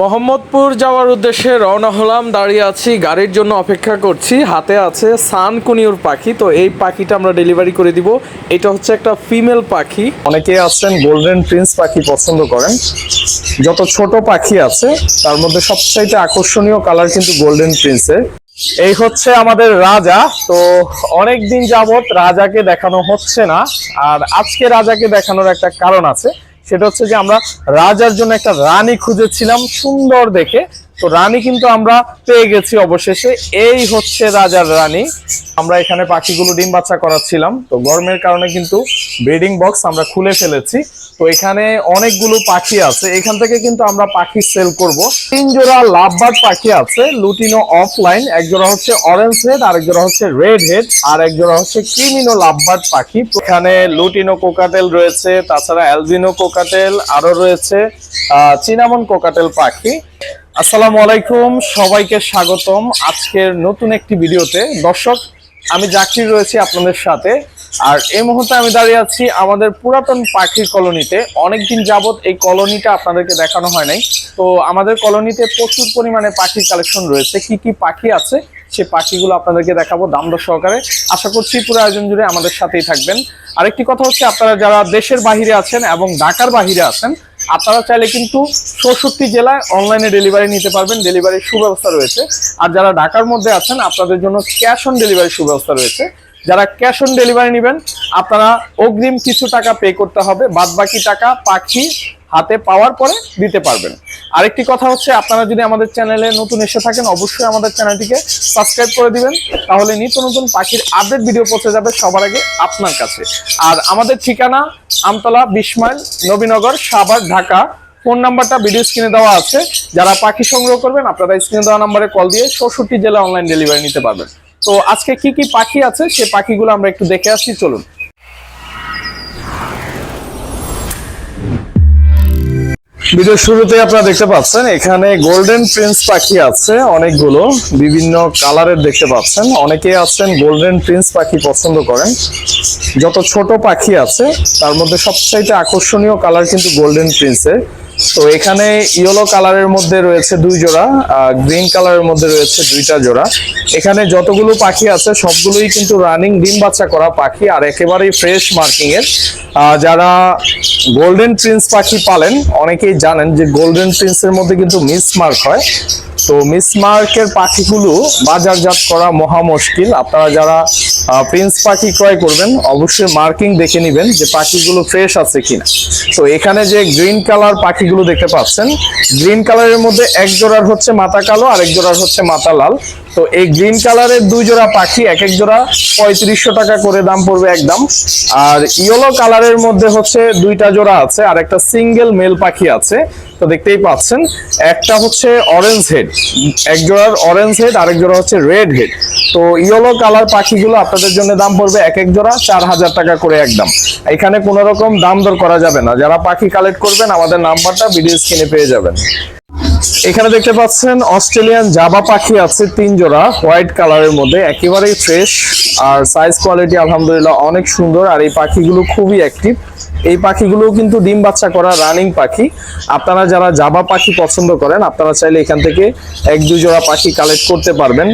মোহাম্মদপুর যাওয়ার উদ্দেশ্যে রওনা হলাম, দাঁড়িয়ে আছি, গাড়ির জন্য অপেক্ষা করছি, হাতে আছে সান কুনিউর পাখি, তো এই পাখিটা আমরা ডেলিভারি করে দিব। এটা হচ্ছে একটা ফিমেল পাখি। অনেকেই আছেন গোল্ডেন প্রিন্স পাখি পছন্দ করেন। যত ছোট পাখি আছে, তার মধ্যে সবচাইতে আকর্ষণীয় কালার কিন্তু গোল্ডেন প্রিন্সের। এই হচ্ছে আমাদের রাজা, তো অনেক দিন যাবত রাজাকে দেখানো হচ্ছে না, আর আজকে রাজাকে দেখানোর একটা কারণ আছে। সেটা হচ্ছে যে আমরা রাজার জন্য একটা রানী খুঁজেছিলাম সুন্দর দেখে। তো রানী কিন্তু আমরা পেয়ে গেছি অবশেষে। এই হচ্ছে রাজার রানী। আমরা এখানে পাখিগুলো ডিম বাচ্চা করাচ্ছিলাম। তো গরমের কারণে কিন্তু ব্রিডিং বক্স আমরা খুলে ফেলেছি। তো এখানে অনেকগুলো পাখি আছে। এখান থেকে কিন্তু আমরা পাখি সেল করব। তিন জোড়া লাভবার্ড পাখি আছে। লুটিনো অফলাইন এক জোড়া হচ্ছে অরেঞ্জ হেড আর এক জোড়া হচ্ছে রেড হেড আর এক জোড়া হচ্ছে ক্রিমিনো লাভবার্ড পাখি। এখানে লুটিনো কোকাটেল রয়েছে, তাছাড়া অ্যালবিনো কোকাটেল আরও রয়েছে চিনামন কোকাটেল পাখি। আসসালামু আলাইকুম, সবাইকে স্বাগতম আজকের নতুন একটি ভিডিওতে। দর্শক, আমি জাকির রয়েছি আপনাদের সাথে। আর এই মুহূর্তে আমি দাঁড়িয়ে আছি আমাদের পুরাতন পাখির কলোনিতে। অনেকদিন যাবত এই কলোনিটা আপনাদেরকে দেখানো হয় নাই। তো আমাদের কলোনিতে প্রচুর পরিমাণে পাখির কালেকশন রয়েছে। কি কি পাখি আছে, সে পাখিগুলো আপনাদেরকে দেখাবো দাম দর সহকারে। আশা করছি পুরো আয়োজন জুড়ে আমাদের সাথেই থাকবেন। আরেকটি কথা হচ্ছে, আপনারা যারা দেশের বাহিরে আছেন এবং ঢাকার বাহিরে আছেন আপনারা চাইলে কিন্তু চৌষট্টি জেলায় অনলাইনে ডেলিভারি নিতে পারবেন ডেলিভারির সুব্যবস্থা রয়েছে। আর যারা ঢাকার মধ্যে আছেন, আপনাদের জন্য ক্যাশ অন ডেলিভারির সুব্যবস্থা রয়েছে। যারা ক্যাশ অন ডেলিভারি নেবেন, আপনারা অগ্রিম কিছু টাকা পে করতে হবে বাদ বাকি টাকা পাখি হাতে পাওয়ার পরে দিতে পারবেন। আরেকটি কথা হচ্ছে, আপনারা যদি আমাদের চ্যানেলে নতুন এসে থাকেন, অবশ্যই আমাদের চ্যানেলটিকে সাবস্ক্রাইব করে দিবেন। তাহলে নিত্য নতুন পাখির আপডেট ভিডিও পৌঁছে যাবে সবার আগে আপনার কাছে। আর আমাদের ঠিকানা আমতলা বিশ নবীনগর, সাভার, ঢাকা। ফোন নাম্বারটা ভিডিও স্ক্রিনে দেওয়া আছে। যারা পাখি সংগ্রহ করবেন, আপনারা স্ক্রিনে দেওয়া নাম্বারে কল দিয়ে চৌষট্টি জেলা অনলাইন ডেলিভারি নিতে পারবেন। তো আজকে কি কি পাখি আছে, সে পাখিগুলো আমরা একটু দেখে আসছি চলুন। ভিডিও শুরুতে আপনারা দেখতে পাচ্ছেন, এখানে গোল্ডেন প্রিন্স পাখি আছে, অনেকগুলো, বিভিন্ন কালারের দেখতে পাচ্ছেন। অনেকে আছেন গোল্ডেন প্রিন্স পাখি পছন্দ করেন। যত ছোট পাখি আছে, তার মধ্যে সবচাইতে আকর্ষণীয় কালার কিন্তু গোল্ডেন প্রিন্সের তো এখানে ইয়েলো কালারের মধ্যে রয়েছে দুই জোড়া গ্রিন কালারের মধ্যে রয়েছে দুইটা জোড়া। এখানে যতগুলো পাখি আছে, সবগুলোই কিন্তু রানিং ডিম বাচ্চা করা পাখি আর একেবারেই ফ্রেশ মার্কিং এর। যারা গোল্ডেন প্রিন্স পাখি পালেন, অনেকেই জানেন যে গোল্ডেন প্রিন্সের মধ্যে কিন্তু মিস মার্ক হয়। তো মিস মার্কের পাখিগুলো বাজারজাত করা মহা মুশকিল। আপনারা যারা প্রিন্স পাখি ক্রয় করবেন, অবশ্যই মার্কিং দেখে নেবেন যে পাখিগুলো ফ্রেশ আছে কিনা। তো এখানে যে গ্রিন কালার পাখিগুলো দেখতে পাচ্ছেন গ্রিন কালারের মধ্যে এক জোড়ার হচ্ছে মাথা কালো আর এক জোড়ার হচ্ছে মাথা লাল। তো এই গ্রিন কালারের দুই জোড়া পাখি, এক এক জোড়া পঁয়ত্রিশশো টাকা করে দাম পড়বে একদম। আর ইয়েলো কালারের মধ্যে হচ্ছে দুইটা জোড়া আছে, আর একটা সিঙ্গেল মেল পাখি আছে। তো দেখতেই পাচ্ছেন। একটা হচ্ছে অরেঞ্জ হেড এক জোড়ার অরেঞ্জ হেড আরেক জোড়া হচ্ছে রেড হেড তো ইয়েলো কালার পাখিগুলো আপনাদের জন্য দাম পড়বে এক এক জোড়া, চার হাজার টাকা করে একদম এখানে কোনো রকম দাম দর করা যাবে না। যারা পাখি কালেক্ট করবেন, আমাদের নাম্বারটা ভিডিও স্ক্রিনে পেয়ে যাবেন। এখানে দেখতে পাচ্ছেন অস্ট্রেলিয়ান জাবা পাখি আছে তিন জোড়া, হোয়াইট কালারের মধ্যে, একেবারেই ফ্রেশ আর সাইজ কোয়ালিটি আলহামদুলিল্লাহ অনেক সুন্দর, আর এই পাখিগুলো খুবই অ্যাক্টিভ এই পাখিগুলো কিন্তু ডিম বাচ্চা করা রানিং পাখি। আপনারা যারা জাবা পাখি পছন্দ করেন, আপনারা চাইলে এখান থেকে এক, দুই জোড়া পাখি কালেক্ট করতে পারবেন।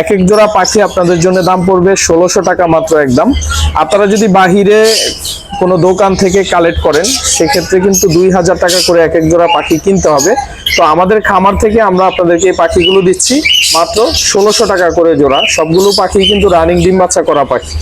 এক এক জোড়া পাখি আপনাদের জন্য দাম পড়বে ষোলোশো টাকা মাত্র একদম। আপনারা যদি বাহিরে কোনো দোকান থেকে কালেক্ট করেন, সেক্ষেত্রে কিন্তু দুই হাজার টাকা করে এক এক জোড়া পাখি কিনতে হবে। তো আমাদের খামার থেকে আমরা আপনাদেরকে এই পাখিগুলো দিচ্ছি, মাত্র ষোলোশো টাকা করে জোড়া। সবগুলো পাখি কিন্তু রানিং ডিম বাচ্চা করা পাখি।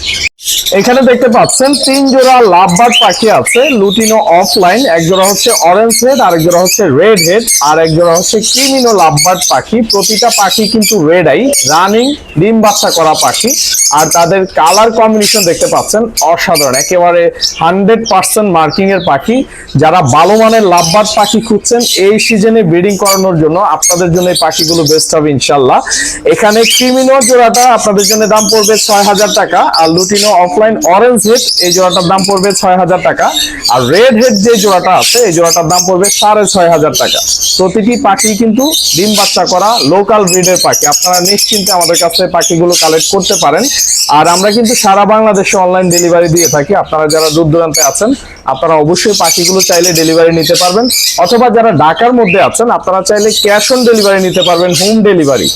এখানে দেখতে পাচ্ছেন, তিন জোড়া লাভবার্ড পাখি আছে, লুটিনো অফলাইন এক জোড়া হচ্ছে অরেঞ্জ হেড আর এক জোড়া হচ্ছে রেড হেড আর এক জোড়া হচ্ছে ক্রিমিনো লাভবার্ড পাখি। প্রতিটা পাখি কিন্তু রেড আই রানিং ডিম বাচ্চা করা পাখি। আর তাদের কালার কম্বিনেশন দেখতে পাচ্ছেন, অসাধারণ, একেবারে হান্ড্রেড পার্সেন্ট মার্কিং এর পাখি। যারা ভালো মানের লাভবার্ড পাখি খুঁজছেন, এই সিজনে ব্রিডিং করানোর জন্য আপনাদের জন্য এই পাখিগুলো বেস্ট হবে ইনশাল্লাহ। এখানে ক্রিমিনো জোড়াটা আপনাদের জন্য দাম পড়বে ছয় হাজার টাকা, আর লুটিনো অফলাইন অরেঞ্জ হেড এই জোড়াটার দাম পড়বে ছয় হাজার টাকা। আর রেড হেড যে জোড়াটা আছে, এই জোড়াটার দাম পড়বে সাড়ে ছয় হাজার টাকা। প্রতিটি পাখি কিন্তু ডিম বাচ্চা করা লোকাল ব্রিডের পাখি। আপনারা নিশ্চিন্তে আমাদের কাছে পাখিগুলো কালেক্ট করতে পারেন। আর আমরা কিন্তু সারা বাংলাদেশে অনলাইন ডেলিভারি দিয়ে থাকি। আপনারা যারা দূর দূরান্তে আছেন, আপনারা অবশ্যই পাখিগুলো চাইলে ডেলিভারি নিতে পারবেন। অথবা যারা ঢাকার মধ্যে আছেন, আপনারা চাইলে ক্যাশ অন ডেলিভারি নিতে পারবেন হোম ডেলিভারি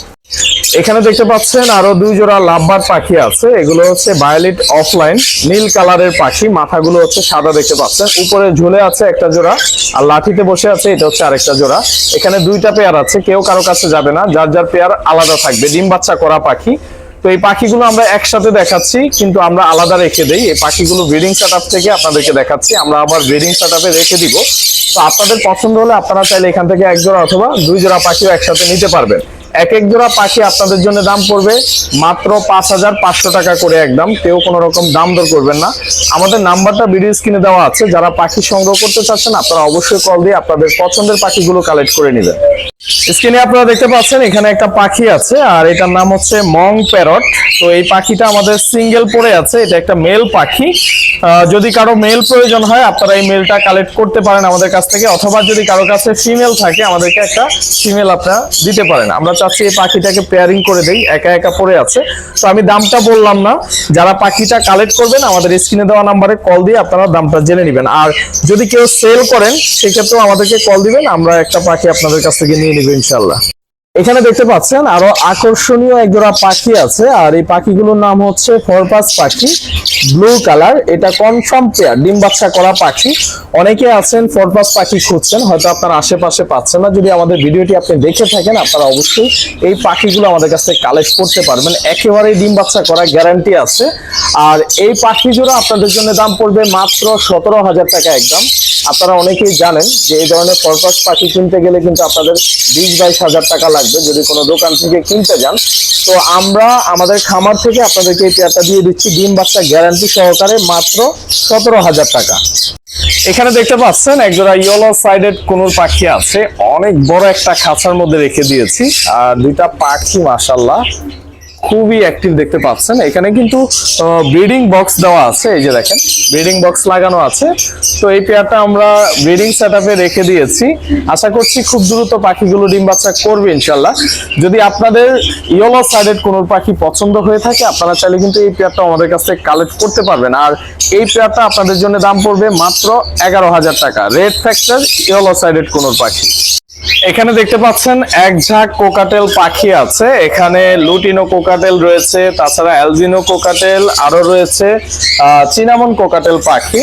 এখানে দেখতে পাচ্ছেন আরও দুই জোড়া লাভবার পাখি আছে। এগুলো হচ্ছে বায়োলিট অফলাইন নীল কালারের পাখি। মাথাগুলো হচ্ছে সাদা দেখতে পাচ্ছেন। উপরে ঝুলে আছে একটা জোড়া আর লাঠিতে বসে আছে এটা হচ্ছে আরেকটা জোড়া। এখানে দুইটা পেয়ার আছে, কেউ কারও কাছে যাবে না। যার যার পেয়ার আলাদা থাকবে, ডিম বাচ্চা করা পাখি। তো এই পাখিগুলো আমরা একসাথে দেখাচ্ছি, কিন্তু আমরা আলাদা রেখে দেই। এই পাখিগুলো ব্রিডিং সেট থেকে আপনাদেরকে দেখাচ্ছি। আমরা আবার ব্রিডিং সেট রেখে দিব। তো আপনাদের পছন্দ হলে আপনারা চাইলে এখান থেকে এক জোড়া অথবা দুই জোড়া পাখিও একসাথে নিতে পারবেন। এক এক জোড়া পাখি আপনাদের জন্য দাম পড়বে মাত্র পাঁচ হাজার পাঁচশো টাকা করে একদম। কেউ কোনো রকম দাম দর করবেন না। আমাদের নাম্বারটা ভিডিও স্ক্রিনে দেওয়া আছে। যারা পাখি সংগ্রহ করতে চাচ্ছেন, আপনারা অবশ্যই কল দিয়ে আপনাদের পছন্দের পাখিগুলো কালেক্ট করে নেবেন। স্ক্রিনে আপনারা দেখতে পাচ্ছেন, এখানে একটা পাখি আছে, আর এটার নাম হচ্ছে মং প্যারট। তো এই পাখিটা আমাদের সিঙ্গেল পড়ে আছে। এটা একটা মেল পাখি। যদি কারও মেল প্রয়োজন হয়, আপনারা এই মেলটা কালেক্ট করতে পারেন আমাদের কাছ থেকে। অথবা যদি কারও কাছে ফিমেল থাকে, আমাদেরকে একটা ফিমেল আপনারা দিতে পারেন। আমরা চাচ্ছি এই পাখিটাকে পেয়ারিং করে দেই, একা একা পড়ে আছে। তো আমি দামটা বললাম না, যারা পাখিটা কালেক্ট করবেন, আমাদের স্ক্রিনে দেওয়া নাম্বারে কল দিয়ে আপনারা দামটা জেনে নেবেন। আর যদি কেউ সেল করেন, সেক্ষেত্রেও আমাদেরকে কল দিবেন, আমরা একটা পাখি আপনাদের কাছ থেকে নিয়ে নেব ইনশাল্লাহ এখানে দেখতে পাচ্ছেন আরও আকর্ষণীয় এক জোড়া পাখি আছে, আর এই পাখিগুলোর নাম হচ্ছে ফরপাস পাখি, ব্লু কালার। এটা কনফার্ম পেয়ার, ডিম বাচ্চা করা পাখি। অনেকে আছেন ফরপাস পাখি খুঁজছেন, হয়তো আপনার আশেপাশে পাচ্ছেন না। যদি আমাদের ভিডিওটি আপনি দেখে থাকেন, আপনারা অবশ্যই এই পাখিগুলো আমাদের কাছ কালেক্ট করতে পারবেন। একেবারেই ডিম বাচ্চা করা গ্যারান্টি আছে। আর এই পাখি জোড়া আপনাদের জন্য দাম পড়বে মাত্র সতেরো হাজার টাকা একদম। আপনারা অনেকেই জানেন যে এই ধরনের ফরপাস পাখি কিনতে গেলে কিন্তু আপনাদের বিশ বাইশ হাজার টাকা লাগবে। যদি কোনো দোকান থেকে কিনতে যান, তো আমরা আমাদের খামার থেকে আপনাদেরকে এই পেয়ারটা দিয়ে দিচ্ছি, ডিম বাচ্চা গ্যারান্টি সহকারে মাত্র সতেরো হাজার টাকা। এখানে দেখতে পাচ্ছেন একজোড়া ইয়েলো সাইডেড কোন পাখি আছে, অনেক বড় একটা খাঁচার মধ্যে রেখে দিয়েছি, আর দুইটা পাখি মাসাল্লাহ খুবই অ্যাক্টিভ দেখতে পাচ্ছেন। এখানে কিন্তু ব্রিডিং বক্স দেওয়া আছে, এই যে দেখেন ব্রিডিং বক্স লাগানো আছে। তো এই পেয়ারটা আমরা ব্রিডিং সেটআপে রেখে দিয়েছি। আশা করছি খুব দ্রুত পাখিগুলো ডিম বাচ্চা করবে ইনশাল্লাহ যদি আপনাদের ইয়েলো সাইডেড কোনোর পাখি পছন্দ হয়ে থাকে, আপনারা চাইলে কিন্তু এই পেয়ারটা আমাদের কাছ থেকে কালেক্ট করতে পারবেন। আর এই পেয়ারটা আপনাদের জন্য দাম পড়বে মাত্র এগারো হাজার টাকা। Red factor yellow sided conure পাখি। এখানে দেখতে পাচ্ছেন এক ঝাঁক কোকাটেল পাখি আছে। এখানে লুটিনো কোকাটেল রয়েছে, তাছাড়া অ্যালজিনো কোকাটেল আরও রয়েছে চিনামন কোকাটেল পাখি।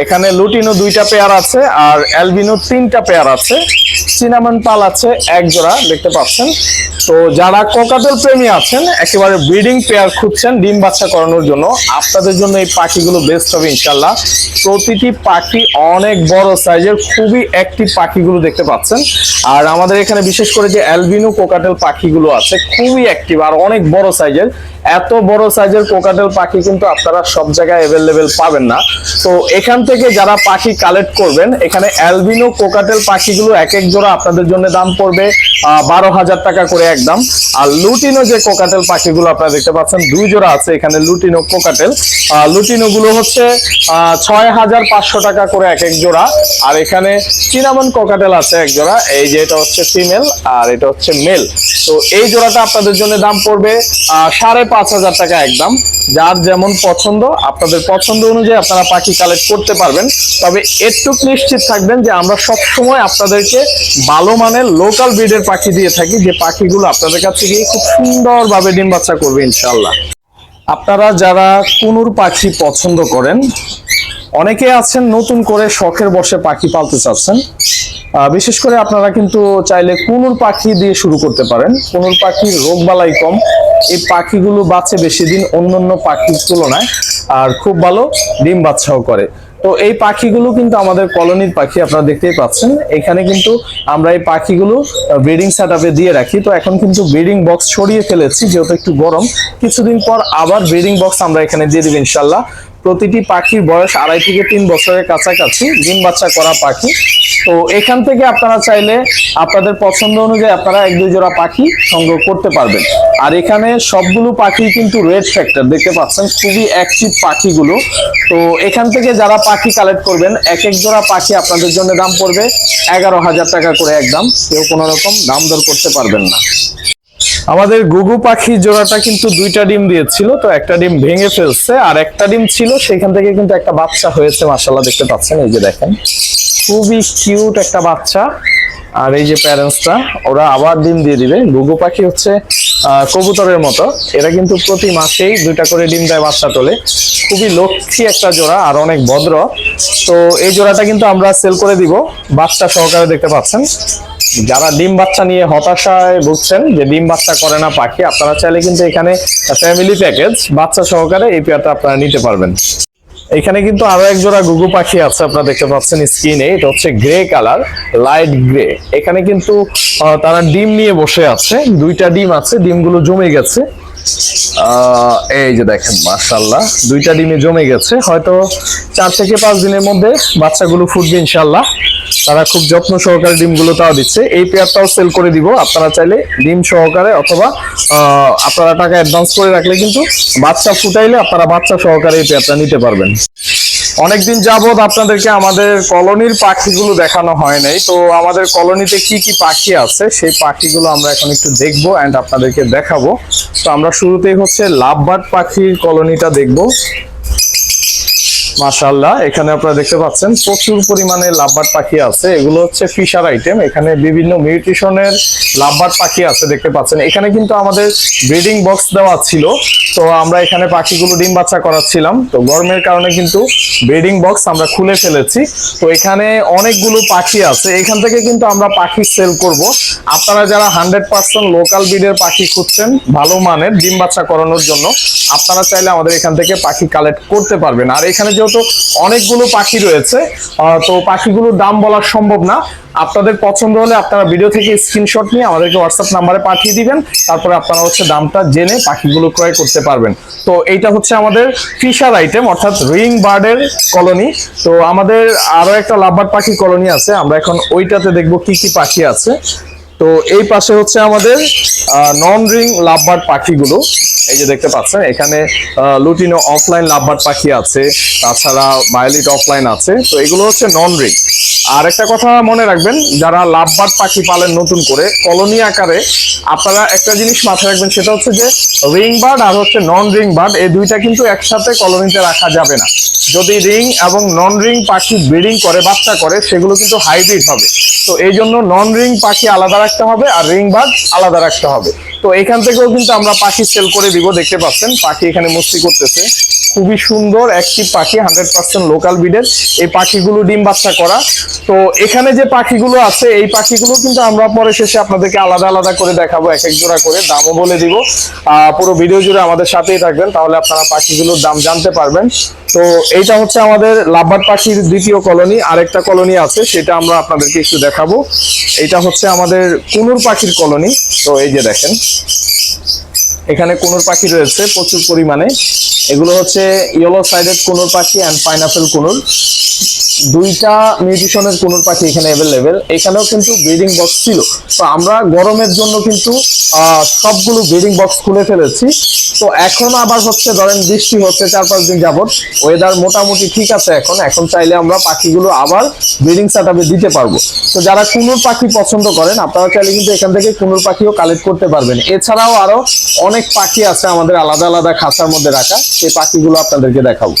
এখানে লুটিনো দুইটা পেয়ার আছে আর অ্যালবিনো তিনটা পেয়ার আছে। চিনামন পাল আছে, এক জোড়া, দেখতে পাচ্ছেন। তো যারা কোকাটেল প্রেমী আছেন, একেবারে ব্রিডিং পেয়ার খুঁজছেন ডিম বাচ্চা করানোর জন্য, আপনাদের জন্য এই পাখিগুলো বেস্ট হবে ইনশাল্লাহ প্রতিটি পাখি অনেক বড় সাইজের খুবই অ্যাক্টিভ পাখিগুলো দেখতে পাচ্ছেন। আর আমাদের এখানে বিশেষ করে যে অ্যালবিনো কোকাটেল পাখিগুলো আছে, খুবই অ্যাক্টিভ আর অনেক বড় সাইজের এত বড় সাইজের কোকাটেল পাখি কিন্তু আপনারা সব জায়গায় অ্যাভেলেবেল পাবেন না। তো এখান থেকে যারা পাখি কালেক্ট করবেন, এখানে অ্যালবিনো কোকাটেল পাখিগুলো এক এক জোড়া আপনাদের জন্য দাম পড়বে বারো হাজার টাকা করে একদম। আর লুটিনো যে কোকাটেল পাখিগুলো আপনারা দেখতে পাচ্ছেন, দুই জোড়া আছে এখানে লুটিনো কোকাটেল লুটিনো গুলো হচ্ছে ছয় হাজার পাঁচশো টাকা করে এক এক জোড়া। আর এখানে চিনামন কোকাটেল আছে এক জোড়া, এই যে এটা হচ্ছে ফিমেল আর এটা হচ্ছে মেল তো এই জোড়াটা আপনাদের জন্য দাম পড়বে সাড়ে পাঁচ হাজার টাকা একদম। যার যেমন পছন্দ, আপনাদের পছন্দ অনুযায়ী আপনারা পাখি কালেক্ট করতে পারবেন। তবে একটু নিশ্চিত থাকবেন যে আমরা সব সময় আপনাদেরকে ভালো মানের লোকাল ব্রিডের পাখি দিয়ে থাকি, যে পাখিগুলো আপনাদের কাছে গিয়ে খুব সুন্দরভাবে ডিম বাচ্চা করবে ইনশাল্লাহ আপনারা যারা কুনুর পাখি পছন্দ করেন, অনেকে আছেন নতুন করে শখের বসে পাখি পালতে চাচ্ছেন। বিশেষ করে আপনারা কিন্তু চাইলে কুনুর পাখি দিয়ে শুরু করতে পারেন। কুনুর পাখির রোগ বালাই কম। এই পাখিগুলো বাঁচে বেশি দিন অন্যান্য পাখির তুলনায়, আর খুব ভালো ডিম বাচ্চাও করে। তো এই পাখিগুলো কিন্তু আমাদের কলোনির পাখি, আপনারা দেখতেই পাচ্ছেন। এখানে কিন্তু আমরা এই পাখিগুলো ব্রিডিং সেটআপে দিয়ে রাখি। তো এখন কিন্তু ব্রিডিং বক্স ছড়িয়ে ফেলেছি, যেহেতু একটু গরম। কিছুদিন পর আবার ব্রিডিং বক্স আমরা এখানে দিয়ে দিব ইনশাল্লাহ। প্রতিটি পাখির বয়স আড়াই থেকে তিন বছরের কাছাকাছি, ডিম বাচ্চা করা পাখি। তো এখান থেকে আপনারা চাইলে আপনাদের পছন্দ অনুযায়ী আপনারা এক দুই জোড়া পাখি সংগ্রহ করতে পারবেন। আর এখানে সবগুলো পাখি কিন্তু রেড ফ্যাক্টর দেখতে পাচ্ছেন, খুবই অ্যাক্টিভ পাখিগুলো। তো এখান থেকে যারা পাখি কালেক্ট করবেন, এক এক জোড়া পাখি আপনাদের জন্য দাম পড়বে এগারো হাজার টাকা করে একদম। কেউ কোনো রকম দাম দর করতে পারবেন না। আমাদের গুগু পাখি জোড়াটা কিন্তু দুইটা ডিম দিয়েছিল, তো একটা ডিম ভেঙে ফেলছে আর একটা ডিম ছিল সেখান থেকে কিন্তু একটা বাচ্চা হয়েছে মাসাল্লাহ দেখতে পাচ্ছেন, এই যে দেখেন। খুবই কিউট একটা বাচ্চা। আর এই যে প্যারেন্টসটা ওরা আবার ডিম দিয়ে দিবে। গুগু পাখি হচ্ছে কবুতরের মতো। এরা কিন্তু প্রতি মাসেই দুইটা করে ডিম দেয় বাচ্চা তোলে। খুবই লক্ষ্মী একটা জোড়া আর অনেক ভদ্র। তো এই জোড়াটা কিন্তু আমরা সেল করে দিব। বাচ্চা সহকারে দেখতে পাচ্ছেন। যারা ডিম বাচ্চা নিয়ে হতাশায় ভুগছেন যে ডিম বাচ্চা করে না পাখি, আপনারা চাইলে কিন্তু এখানে ফ্যামিলি প্যাকেজ বাচ্চা সহকারে এই পেয়ারটা আপনারা নিতে পারবেন। এখানে কিন্তু আরও এক জোড়া গুগু পাখি আছে, আপনারা দেখতে পাচ্ছেন স্ক্রিনে এটা হচ্ছে গ্রে কালার লাইট গ্রে এখানে কিন্তু তারা ডিম নিয়ে বসে আছে, দুইটা ডিম আছে, ডিমগুলো জমে গেছে। এই যে দেখেন মাশাল্লাহ দুইটা ডিমে জমে গেছে। হয়তো চার থেকে পাঁচ দিনের মধ্যে বাচ্চাগুলো ফুটবে ইনশাল্লাহ তারা খুব যত্ন সহকারে ডিমগুলো তাও দিচ্ছে। এই পেয়ারটাও সেল করে দিব। আপনারা চাইলে ডিম সহকারে অথবা আপনারা টাকা অ্যাডভান্স করে রাখলে কিন্তু বাচ্চা ফুটাইলে আপনারা বাচ্চা সহকারে এই পেয়ারটা নিতে পারবেন। অনেকদিন যাবৎ আপনাদেরকে আমাদের কলোনির পাখিগুলো দেখানো হয় নাই। তো আমাদের কলোনিতে কি কি পাখি আছে, সেই পাখিগুলো আমরা এখন একটু দেখব অ্যান্ড আপনাদেরকে দেখাবো। তো আমরা শুরুতেই হচ্ছে লাভবার্ড পাখির কলোনিটা দেখব। মাশাআল্লাহ, এখানে আপনারা দেখতে পাচ্ছেন প্রচুর পরিমাণে লাভবার্ড পাখি আছে। এগুলো হচ্ছে ফিশার আইটেম। এখানে বিভিন্ন মিউট্রিশনের লাভবার্ড পাখি আছে দেখতে পাচ্ছেন। এখানে কিন্তু আমাদের ব্রিডিং বক্স দেওয়া ছিল। তো আমরা এখানে পাখিগুলো ডিম বাচ্চা করাচ্ছিলাম। তো গরমের কারণে কিন্তু ব্রিডিং বক্স আমরা খুলে ফেলেছি। তো এখানে অনেকগুলো পাখি আছে। এখান থেকে কিন্তু আমরা পাখি সেল করব। আপনারা যারা হান্ড্রেড পার্সেন্ট লোকাল ব্রিডের পাখি খুঁজছেন, ভালো মানের ডিম বাচ্চা করানোর জন্য, আপনারা চাইলে আমাদের এখান থেকে পাখি কালেক্ট করতে পারবেন। আর এখানে যেহেতু অনেকগুলো পাখি রয়েছে তো পাখিগুলোর দাম বলা সম্ভব না। আপনাদের পছন্দ হলে আপনারা ভিডিও থেকে স্ক্রিনশট নিয়ে আমাদেরকে হোয়াটসঅ্যাপ নাম্বারে পাঠিয়ে দিবেন, তারপরে আপনারা হচ্ছে দামটা জেনে পাখিগুলো ক্রয় করতে পারবেন। তো এইটা হচ্ছে আমাদের ফিশার আইটেম অর্থাৎ রিং বার্ডের কলোনি। তো আমাদের আরও একটা লাভবার্ড পাখি কলোনি আছে, আমরা এখন ওইটাতে দেখব কি কি পাখি আছে। তো এই পাশে হচ্ছে আমাদের নন রিং লাভবার পাখিগুলো। এই যে দেখতে পাচ্ছেন, এখানে লুটিনো অফলাইন লাভবার পাখি আছে, তাছাড়া মাইলিট অফলাইন আছে। তো এগুলো হচ্ছে নন রিং আর একটা কথা মনে রাখবেন, যারা লাভবার্ড পাখি পালেন নতুন করে, কলোনি আকারে আপনারা একটা জিনিস মাথায় রাখবেন, সেটা হচ্ছে যে রিং বার্ড আর হচ্ছে নন রিং বার্ড, এই দুইটা কিন্তু একসাথে কলোনিতে রাখা যাবে না। যদি রিং এবং নন রিং পাখি ব্রিডিং করে, বাচ্চা করে, সেগুলো কিন্তু হাইব্রিড হবে। তো এই জন্য নন রিং পাখি আলাদা রাখতে হবে আর রিং বার্ড আলাদা রাখতে হবে। তো এখান থেকেও কিন্তু আমরা পাখি সেল করে দিব, দেখতে পাচ্ছেন, পাখি এখানে মস্তি করতেছে। খুবই সুন্দর অ্যাক্টিভ পাখি হান্ড্রেড পার্সেন্ট লোকাল ব্রিডের এই পাখিগুলো ডিম বাচ্চা করা। তো এখানে যে পাখিগুলো আছে, এই পাখিগুলো কিন্তু আমরা পরে শেষে আপনাদেরকে আলাদা আলাদা করে দেখাবো, এক এক জোড়া করে। দামও বলে দিব। পুরো ভিডিও জুড়ে আমাদের সাথেই থাকবেন, তাহলে আপনারা পাখিগুলোর দাম জানতে পারবেন। তো এইটা হচ্ছে আমাদের লাভবার্ড পাখির দ্বিতীয় কলোনি। আরেকটা কলোনি আছে, সেটা আমরা আপনাদেরকে একটু দেখাবো। এটা হচ্ছে আমাদের কুনুর পাখির কলোনি। তো এই যে দেখেন এখানে কুনুর পাখি রয়েছে প্রচুর পরিমাণে। এগুলো হচ্ছে ইয়েলো সাইডেড কোনোর পাখি অ্যান্ড পাইনাপেল কুনুর। দুইটা মিউটিশনের কুনুর পাখি এখানে অ্যাভেলেবেল এখানেও কিন্তু ব্রিডিং বক্স ছিল। তো আমরা গরমের জন্য কিন্তু সবগুলো ব্রিডিং বক্স খুলে ফেলেছি। তো এখন আবার হচ্ছে, ধরেন বৃষ্টি হচ্ছে চার পাঁচ দিন যাবত ওয়েদার মোটামুটি ঠিক আছে এখন। এখন চাইলে আমরা পাখিগুলো আবার ব্রিডিং সেটআপে দিতে পারব। তো যারা কুনুর পাখি পছন্দ করেন, আপনারা চাইলে কিন্তু এখান থেকে কুনুর পাখিও কালেক্ট করতে পারবেন। এছাড়াও আরও অনেক পাখি আছে আমাদের আলাদা আলাদা খাঁচার মধ্যে রাখা। সেই পাখিগুলো আপনাদেরকে দেখাবো।